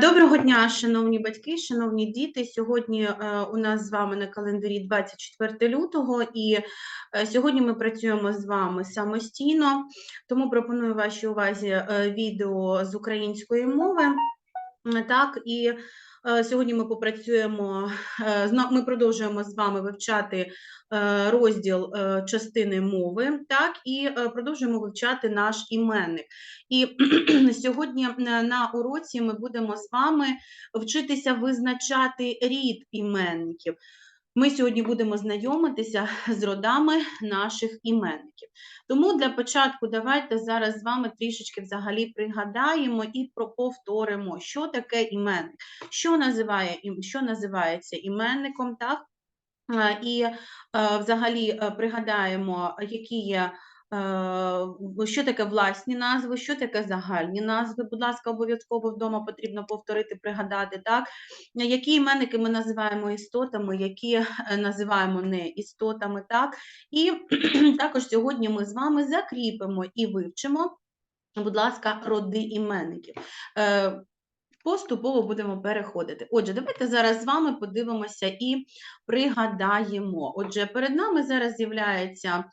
Доброго дня, шановні батьки, шановні діти. Сьогодні е, у нас з вами на календарі 24 лютого, і е, сьогодні ми працюємо з вами самостійно, тому пропоную вашій увазі е, відео з української мови. Так, і сьогодні ми попрацюємо, е, ми продовжуємо з вами вивчати е, розділ е, частини мови, так, і е, продовжуємо вивчати наш іменник. І сьогодні на уроці ми будемо з вами вчитися визначати рід іменників. Ми сьогодні будемо знайомитися з родами наших іменників. Тому для початку давайте зараз з вами трішечки взагалі пригадаємо і повторимо, що таке іменник, що називає що називається іменником, так? Е, І е, взагалі е, пригадаємо, які є. Е, Що таке власні назви, що таке загальні назви? Будь ласка, обов'язково вдома потрібно повторити, пригадати, так? Які іменники ми називаємо істотами, які е, називаємо не істотами, так? І також сьогодні ми з вами закріпимо і вивчимо, будь ласка, роди іменників. Е, Поступово будемо переходити. Отже, давайте зараз з вами подивимося і пригадаємо. Отже, перед нами зараз з'являється.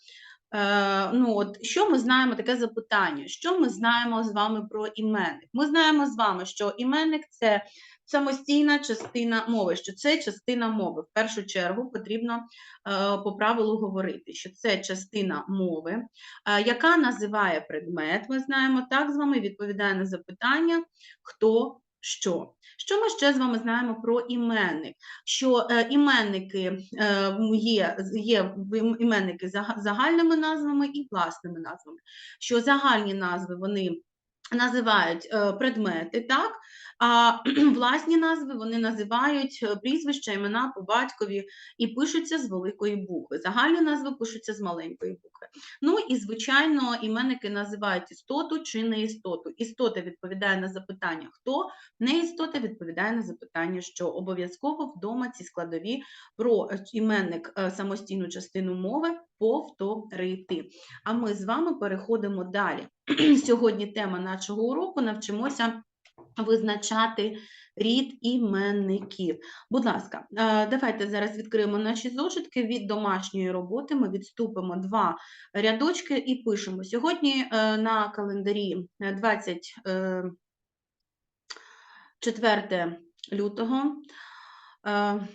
Е, ну, от, що ми знаємо, таке запитання, що ми знаємо з вами про іменник? Ми знаємо з вами, що іменник це самостійна частина мови, що це частина мови. В першу чергу потрібно е, по правилу говорити, що це частина мови, е, яка називає предмет. Ми знаємо так з вами, відповідає на запитання, хто що. Що ми ще з вами знаємо про іменник? Що е, іменники е, є, є іменники зага- загальними назвами і власними назвами. Що загальні назви вони називають е, предмети, так? А власні назви вони називають е, прізвища, імена по батькові і пишуться з великої букви. Загальні назви пишуться з маленької букви. Ну і звичайно, іменники називають істоту чи не істоту. Істота відповідає на запитання хто, не істота відповідає на запитання, що обов'язково вдома ці складові про е, іменник е, самостійну частину мови повторити. А ми з вами переходимо далі. Сьогодні тема нашого уроку навчимося визначати рід іменників. Будь ласка, е, давайте зараз відкриємо наші зошитки від домашньої роботи. Ми відступимо два рядочки і пишемо. Сьогодні е, на календарі е, 24 лютого. Е,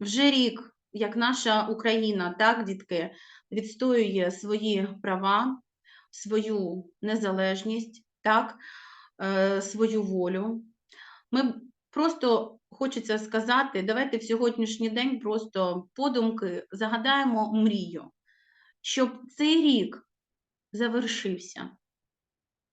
Вже рік, як наша Україна, так, дітки, відстоює свої права, свою незалежність, так, свою волю. Ми просто хочеться сказати, давайте в сьогоднішній день просто подумки загадаємо мрію, щоб цей рік завершився,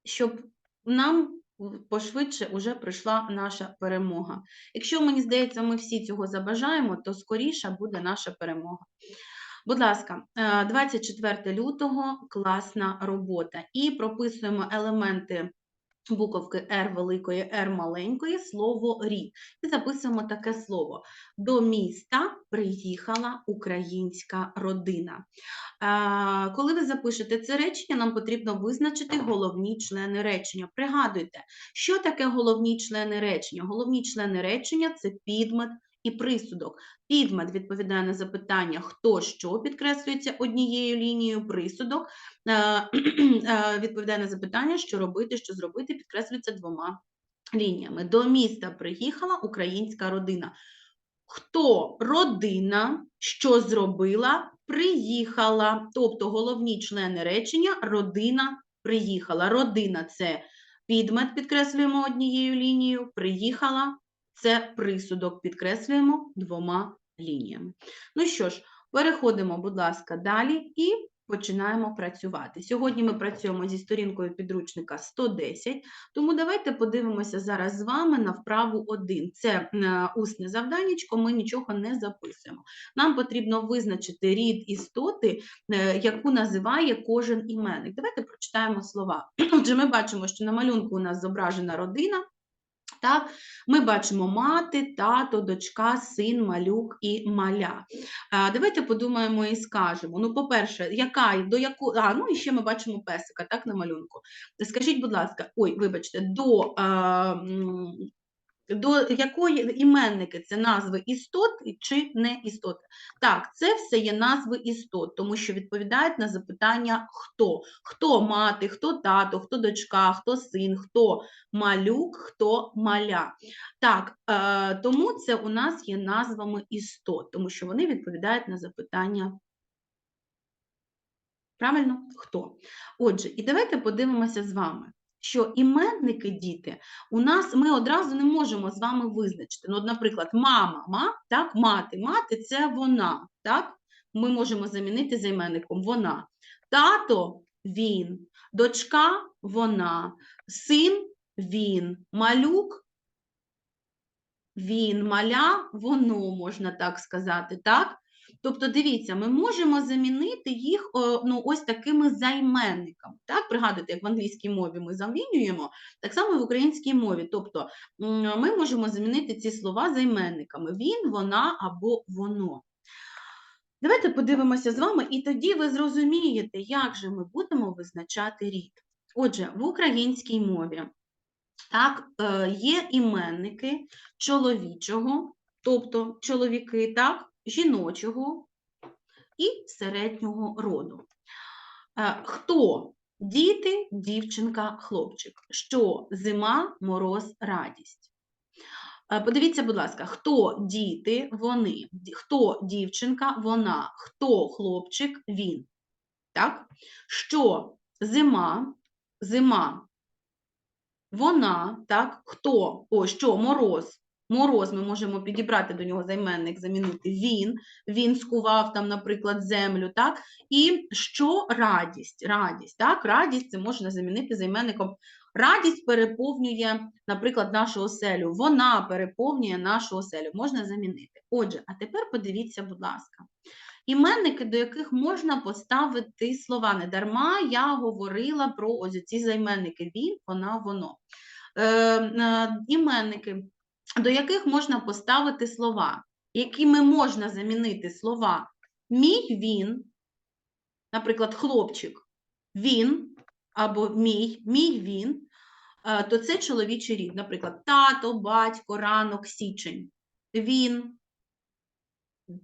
щоб нам пошвидше уже прийшла наша перемога. Якщо мені здається, ми всі цього забажаємо, то скоріша буде наша перемога. Будь ласка, е, 24 лютого класна робота. І прописуємо елементи буковки Р великої, Р маленької, слово рід. І записуємо таке слово. До міста приїхала українська родина. Е, Коли ви запишете це речення, нам потрібно визначити головні члени речення. Пригадуйте, що таке головні члени речення? Головні члени речення це підмет і присудок. Підмет відповідає на запитання, хто що підкреслюється однією лінією, присудок е, е, відповідає на запитання, що робити, що зробити, підкреслюється двома лініями. До міста приїхала українська родина. Хто родина, що зробила, приїхала. Тобто головні члени речення родина приїхала. Родина це підмет, підкреслюємо однією лінією, приїхала це присудок, підкреслюємо двома лініями. Ну що ж, переходимо, будь ласка, далі і починаємо працювати. Сьогодні ми працюємо зі сторінкою підручника 110, тому давайте подивимося зараз з вами на вправу 1. Це е, усне завданнячко, ми нічого не записуємо. Нам потрібно визначити рід істоти, е, яку називає кожен іменник. Давайте прочитаємо слова. Отже, ми бачимо, що на малюнку у нас зображена родина. Так, ми бачимо мати, тато, дочка, син, малюк і маля. А, давайте подумаємо і скажемо. Ну, по-перше, яка до яку. А, ну і ще ми бачимо песика, так, на малюнку. Скажіть, будь ласка, ой, вибачте, до а, м, до якої іменники це назви істот чи не істоти? Так, це все є назви істот, тому що відповідають на запитання хто. Хто мати, хто тато, хто дочка, хто син, хто малюк, хто маля. Так, е, тому це у нас є назвами істот, тому що вони відповідають на запитання. Правильно? Хто? Отже, і давайте подивимося з вами що іменники діти у нас ми одразу не можемо з вами визначити. Ну, от, наприклад, мама, ма, так, мати, мати це вона. так? Ми можемо замінити займенником вона. Тато він, дочка вона, син він, малюк. Він, маля, воно можна так сказати, так? Тобто, дивіться, ми можемо замінити їх ну, ось такими займенниками. Так, Пригадуйте, як в англійській мові ми замінюємо, так само в українській мові. Тобто ми можемо замінити ці слова займенниками він, вона або воно. Давайте подивимося з вами, і тоді ви зрозумієте, як же ми будемо визначати рід. Отже, в українській мові так, е, є іменники чоловічого, тобто чоловіки, так, жіночого і середнього роду. Е, хто діти, дівчинка, хлопчик? Що зима, мороз, радість? Е, подивіться, будь ласка, хто діти, вони, хто дівчинка, вона, хто хлопчик, він. Так? Що зима, зима, вона, так, хто, о, що мороз, Мороз ми можемо підібрати до нього займенник, замінити він, він скував там, наприклад, землю, так? І що радість? Радість, так? Радість це можна замінити займенником. Радість переповнює, наприклад, нашу оселю. Вона переповнює нашу оселю. Можна замінити. Отже, а тепер подивіться, будь ласка. Іменники, до яких можна поставити слова. Не дарма я говорила про ось ці займенники він, вона, воно. Е, е, Іменники до яких можна поставити слова, якими можна замінити слова. Мій він, наприклад, хлопчик, він або мій, мій він, е, то це чоловічий рід, наприклад, тато, батько, ранок, січень. Він,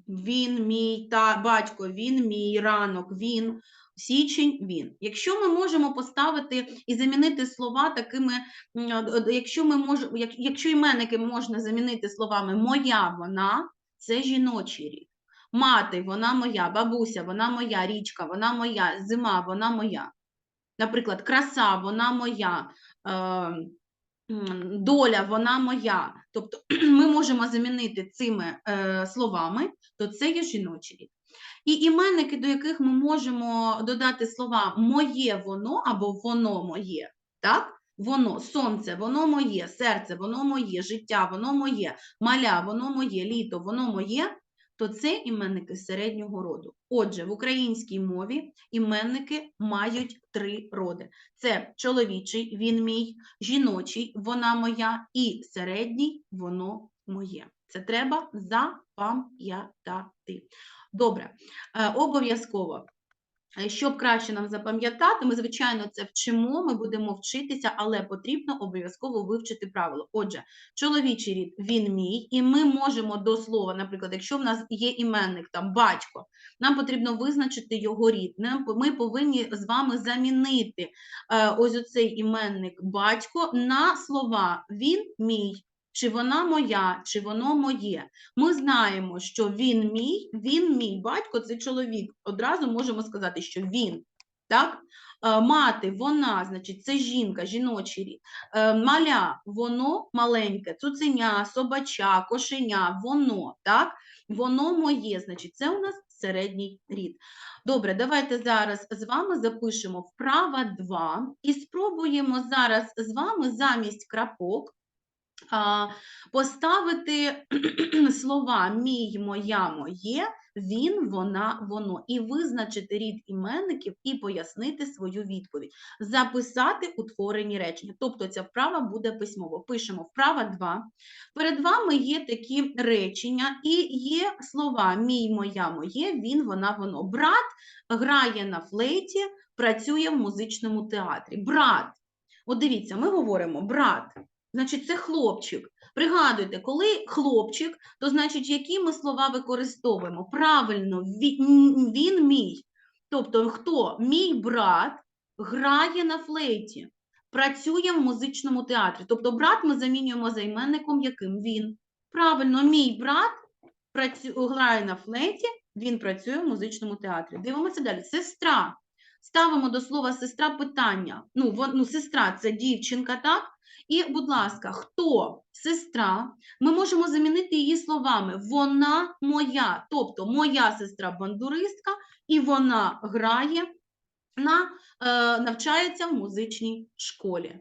він, мій та батько, він, мій ранок, він, січень він. Якщо ми можемо поставити і замінити слова такими, якщо ми можемо, якщо іменники можна замінити словами моя вона, це жіночий рік. Мати, вона моя, бабуся, вона моя, річка, вона моя, зима, вона моя. Наприклад, краса, вона моя, е, доля, вона моя. Тобто ми можемо замінити цими е, словами, то це є жіночий рік. І іменники, до яких ми можемо додати слова моє воно або воно моє. так? Воно, сонце, воно моє, серце, воно моє, життя, воно моє, маля, воно моє, літо, воно моє, то це іменники середнього роду. Отже, в українській мові іменники мають три роди: це чоловічий, він мій, жіночий, вона моя, і середній воно моє. Це треба запам'ятати. Добре, е, обов'язково. Е, щоб краще нам запам'ятати, ми, звичайно, це вчимо, ми будемо вчитися, але потрібно обов'язково вивчити правило. Отже, чоловічий рід він мій, і ми можемо до слова, наприклад, якщо в нас є іменник, там батько, нам потрібно визначити його рід. Ми повинні з вами замінити е, ось оцей іменник батько на слова він мій чи вона моя, чи воно моє. Ми знаємо, що він мій, він мій батько це чоловік. Одразу можемо сказати, що він. так? Е, мати, вона, значить, це жінка, жіночий. Е, маля, воно маленьке, цуценя, собача, кошеня, воно, так? Воно моє, значить, це у нас середній рід. Добре, давайте зараз з вами запишемо вправа 2 і спробуємо зараз з вами замість крапок поставити слова мій, моя, моє він, вона, воно. І визначити рід іменників і пояснити свою відповідь. Записати утворені речення. Тобто ця вправа буде письмово. Пишемо вправа 2. Перед вами є такі речення, і є слова мій, моя, моє, він, вона, воно. Брат грає на флейті, працює в музичному театрі. Брат. От дивіться, ми говоримо брат, значить, це хлопчик. Пригадуйте, коли хлопчик, то значить, які ми слова використовуємо? Правильно, він, мій. Тобто, хто? Мій брат грає на флейті, працює в музичному театрі. Тобто, брат ми замінюємо займенником, яким він. Правильно, мій брат працю... грає на флейті, він працює в музичному театрі. Дивимося далі. Сестра. Ставимо до слова сестра питання. Ну, вон, ну, сестра це дівчинка, так? І, будь ласка, хто сестра? Ми можемо замінити її словами вона моя. Тобто моя сестра бандуристка, і вона грає на, е, навчається в музичній школі.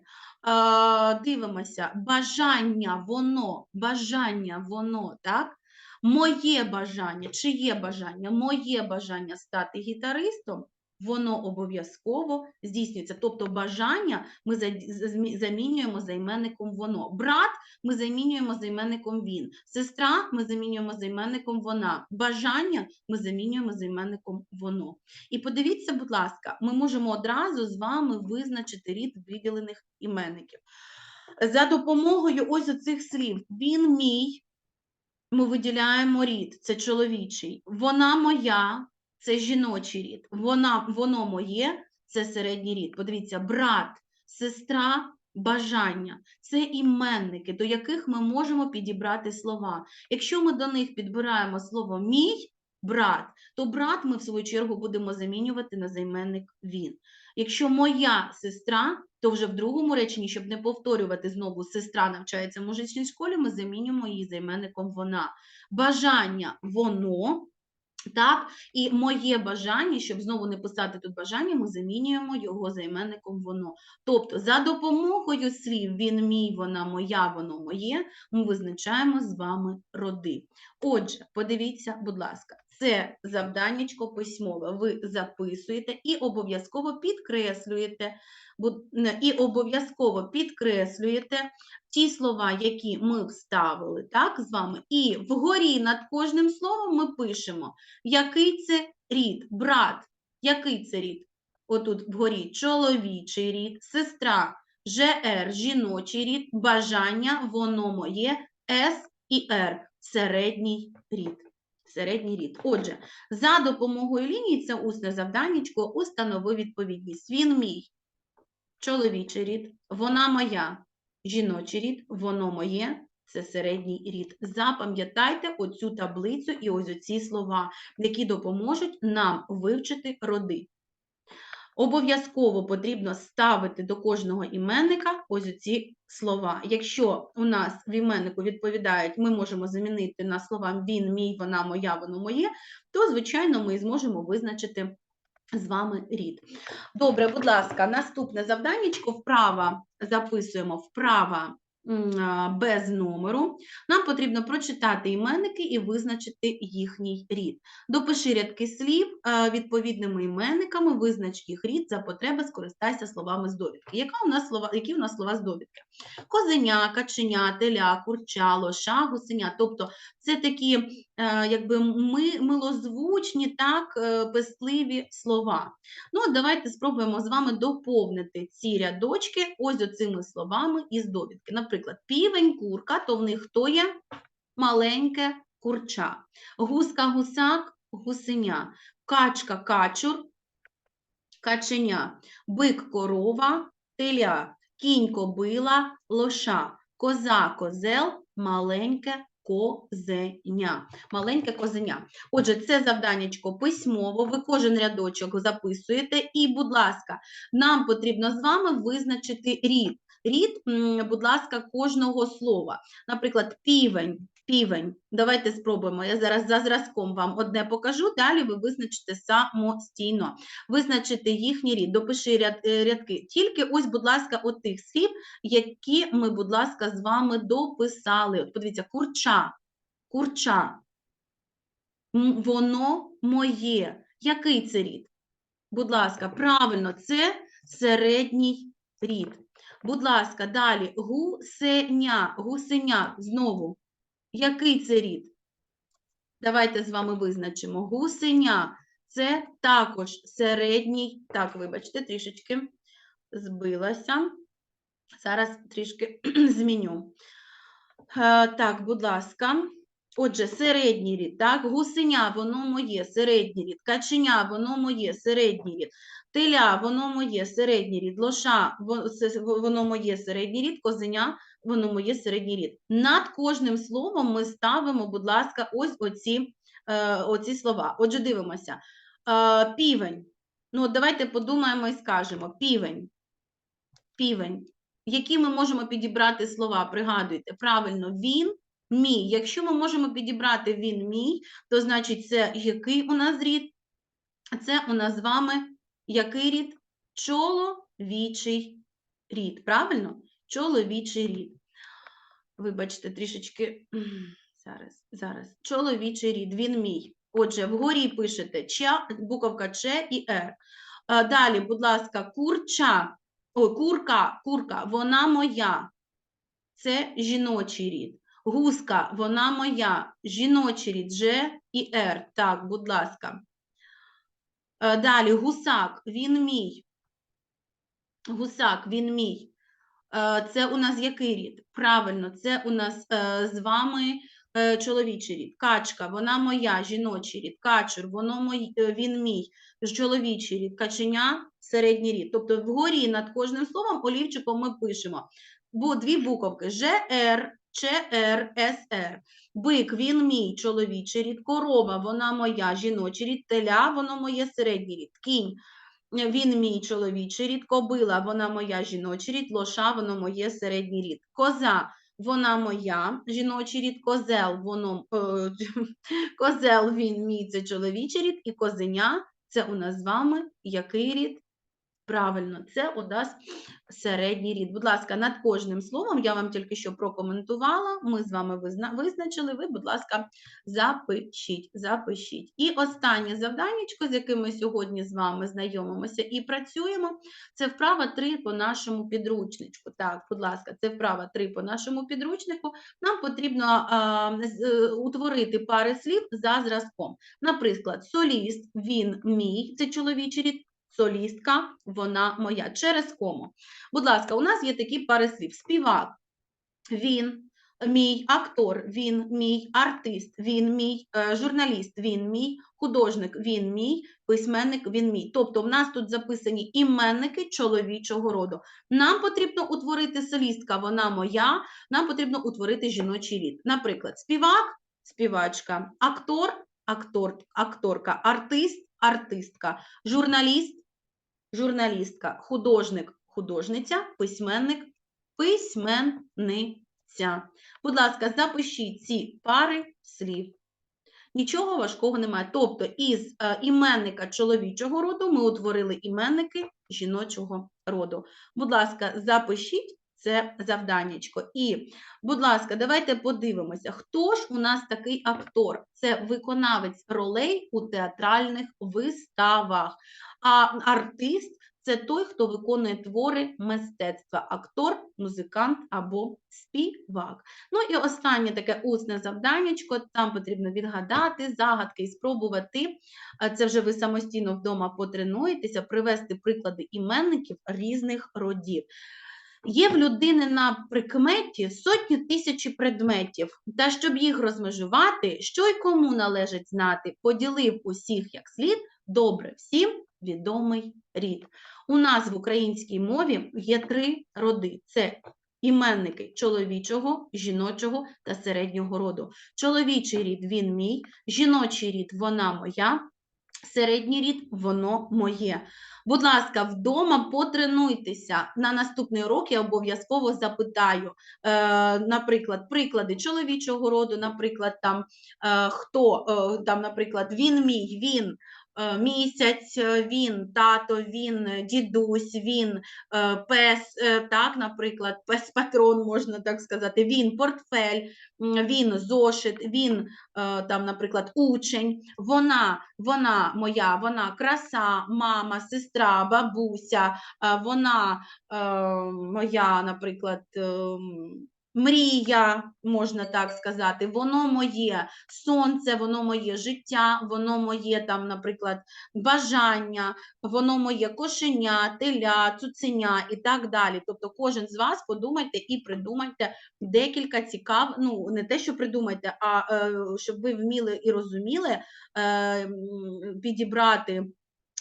Е, дивимося, бажання воно, бажання воно, так? Моє бажання, чиє бажання? Моє бажання стати гітаристом воно обов'язково здійснюється. Тобто бажання ми замінюємо займенником воно. Брат ми замінюємо займенником він. Сестра ми замінюємо займенником вона. Бажання ми замінюємо займенником воно. І подивіться, будь ласка, ми можемо одразу з вами визначити рід виділених іменників. За допомогою ось оцих слів він мій, ми виділяємо рід, це чоловічий. Вона моя, це жіночий рід. Вона, воно моє, це середній рід. Подивіться, брат, сестра, бажання це іменники, до яких ми можемо підібрати слова. Якщо ми до них підбираємо слово мій брат, то брат ми в свою чергу будемо замінювати на займенник він. Якщо моя сестра, то вже в другому реченні, щоб не повторювати знову сестра навчається в мужичній школі, ми замінюємо її займенником вона. Бажання воно. Так, і моє бажання, щоб знову не писати тут бажання, ми замінюємо його займенником воно. Тобто, за допомогою слів він мій, вона моя, воно моє, ми визначаємо з вами роди. Отже, подивіться, будь ласка, це завданнячко письмове. Ви записуєте і обов'язково підкреслюєте, і обов'язково підкреслюєте ті слова, які ми вставили, так, з вами. І вгорі над кожним словом ми пишемо, який це рід, брат, який це рід? Отут вгорі чоловічий рід, сестра, ЖР, жіночий рід, бажання, воно моє, С і Р, середній рід. Середній рід. Отже, за допомогою лінії це усне завданнячко, установи відповідність. Він мій, чоловічий рід, вона моя, жіночий рід, воно моє, це середній рід. Запам'ятайте оцю таблицю і ось оці слова, які допоможуть нам вивчити роди. Обов'язково потрібно ставити до кожного іменника ось оці слова. Якщо у нас в іменнику відповідають, ми можемо замінити на слова він, мій, вона, моя, воно моє, то, звичайно, ми зможемо визначити з вами рід. Добре, будь ласка, наступне завданнячко вправа записуємо а, без номеру. Нам потрібно прочитати іменники і визначити їхній рід. Допиши рядки слів відповідними іменниками, визнач їх рід, за потреби скористайся словами з довідки. Яка у нас слова, які у нас слова з довідки? Козеня, каченя, теля, курча, лоша, гусеня. Тобто це такі якби ми, милозвучні, так, е, пестливі слова. Ну, от давайте спробуємо з вами доповнити ці рядочки ось оцими словами із довідки. Наприклад, півень, курка, то в них хто є? Маленьке курча. Гуска, гусак, гусеня. Качка, качур, каченя. Бик, корова, теля. Кінь, кобила, лоша. Коза, козел, маленьке козеня. Маленьке козеня. Отже, це завданнячко письмово, ви кожен рядочок записуєте. І, будь ласка, нам потрібно з вами визначити рід. Рід, будь ласка, кожного слова. Наприклад, півень. Півень. Давайте спробуємо. Я зараз за зразком вам одне покажу, далі ви визначите самостійно. Визначити їхній рід. Допиши ряд, е, рядки. Тільки ось, будь ласка, от тих слів, які ми, будь ласка, з вами дописали. От подивіться, курча, курча. Воно моє. Який це рід? Будь ласка, правильно, це середній рід. Будь ласка, далі гусеня, гусеня знову. Який це рід? Давайте з вами визначимо. Гусеня це також середній. Так, вибачте, трішечки збилася. Зараз трішки зміню. Е, Так, будь ласка. Отже, середній рід, так, гусеня, воно моє, середній рід, каченя, воно моє, середній рід, теля, воно моє, середній рід, лоша, воно моє, середній рід, козеня, воно моє, середній рід. Над кожним словом ми ставимо, будь ласка, ось оці, е, оці слова. Отже, дивимося. Е, півень. Ну, давайте подумаємо і скажемо. Півень. Півень. Які ми можемо підібрати слова? Пригадуйте, правильно, він мій. Якщо ми можемо підібрати він мій, то значить це який у нас рід? Це у нас з вами який рід? Чоловічий рід. Правильно? Чоловічий рід. Вибачте, трішечки. Зараз, зараз. Чоловічий рід, він мій. Отже, вгорі пишете ча, буковка Ч і Р. Далі, будь ласка, курча. Ой, курка, курка, вона моя. Це жіночий рід. Гуска, вона моя. Жіночий рід Ж і Р. Так, будь ласка. Е, Далі, гусак, він мій. Гусак, він мій. Е, Це у нас який рід? Правильно, це у нас е, з вами е, чоловічий рід. Качка, вона моя, жіночий рід. Качур, воно мой, він мій, чоловічий рід. Каченя, середній рід. Тобто вгорі над кожним словом олівчиком ми пишемо бу, дві буковки ЖР, ЧР, СР. Бик, він мій, чоловічий рід. Корова, вона моя, жіночий рід. Теля, воно моє, середній рід. Кінь, він мій чоловічий рід, кобила, вона моя жіночий рід, лоша, воно моє середній рід. Коза, вона моя, жіночий рід, козел, воно, е, козел, він мій, це чоловічий рід, і козеня, це у нас з вами який рід? Правильно, це у нас середній рід. Будь ласка, над кожним словом я вам тільки що прокоментувала. Ми з вами визна- визначили. Ви, будь ласка, запишіть, запишіть. І останнє завданнячко, з яким ми сьогодні з вами знайомимося і працюємо, це вправа 3 по нашому підручничку. Так, будь ласка, це вправа 3 по нашому підручнику. Нам потрібно а, утворити пари слів за зразком. Наприклад, соліст, він мій, це чоловічий рід. Солістка, вона моя. Через кому. Будь ласка, у нас є такі пари слів. Співак, він мій, актор, він мій, артист, він мій, е, журналіст, він мій, художник, він мій, письменник, він мій. Тобто в нас тут записані іменники чоловічого роду. Нам потрібно утворити солістка, вона моя, нам потрібно утворити жіночий рід. Наприклад, співак, співачка, актор, актор, акторка, артист, артистка, журналіст, журналістка, художник, художниця, письменник, письменниця. Будь ласка, запишіть ці пари слів. Нічого важкого немає. Тобто із е, іменника чоловічого роду ми утворили іменники жіночого роду. Будь ласка, запишіть це завданнячко. І, будь ласка, давайте подивимося, хто ж у нас такий актор? Це виконавець ролей у театральних виставах. А артист це той, хто виконує твори мистецтва, актор, музикант або співак. Ну і останнє таке усне завданнячко, там потрібно відгадати загадки і спробувати, це вже ви самостійно вдома потренуєтеся, привести приклади іменників різних родів. Є в людини на прикметі сотні тисячі предметів, та щоб їх розмежувати, що й кому належить знати, поділив усіх як слід, добре всім відомий рід. У нас в українській мові є три роди: це іменники чоловічого, жіночого та середнього роду. Чоловічий рід він мій, жіночий рід вона моя, середній рід воно моє. Будь ласка, вдома потренуйтеся. На наступний урок я обов'язково запитаю, е, наприклад, приклади чоловічого роду, наприклад, там е, хто е, там, наприклад, він мій, він місяць, е, він, тато, він, е, дідусь, він, е, пес, е, так, наприклад, пес-патрон, можна так сказати, він, портфель, він, зошит, він, е, там, наприклад, учень, вона, вона моя, вона краса, мама, сестра, бабуся, е, вона е, моя, наприклад, ем, мрія, можна так сказати, воно моє сонце, воно моє життя, воно моє там, наприклад, бажання, воно моє кошеня, теля, цуценя і так далі. Тобто кожен з вас подумайте і придумайте декілька цікав, ну не те, що придумайте, а е, щоб ви вміли і розуміли е, підібрати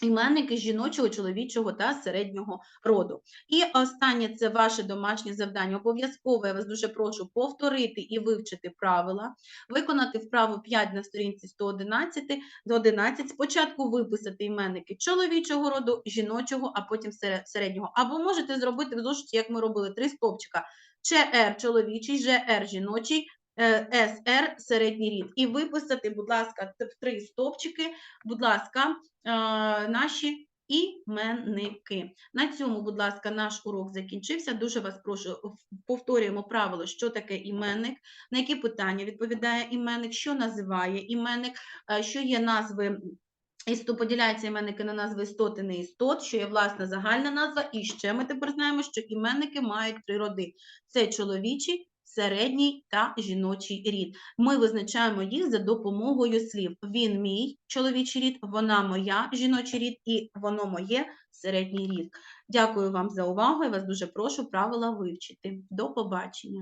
іменники жіночого, чоловічого та середнього роду. І останнє це ваше домашнє завдання. Обов'язково я вас дуже прошу повторити і вивчити правила, виконати вправу 5 на сторінці 111 до 11. Спочатку виписати іменники чоловічого роду, жіночого, а потім сере- середнього. Або можете зробити в зошиті, як ми робили, три стовпчика. ЧР чоловічий, ЖР жіночий, СР середній рід. І виписати, будь ласка, три стовпчики, будь ласка, е, наші іменники. На цьому, будь ласка, наш урок закінчився. Дуже вас прошу, повторюємо правило, що таке іменник, на які питання відповідає іменник, що називає іменник, е, що є назви. Істо поділяються іменники на назви істот і неістот, що є власна загальна назва. І ще ми тепер знаємо, що іменники мають три роди: це чоловічий, середній та жіночий рід. Ми визначаємо їх за допомогою слів. Він мій чоловічий рід, вона моя жіночий рід і воно моє середній рід. Дякую вам за увагу. і вас дуже прошу правила вивчити. До побачення.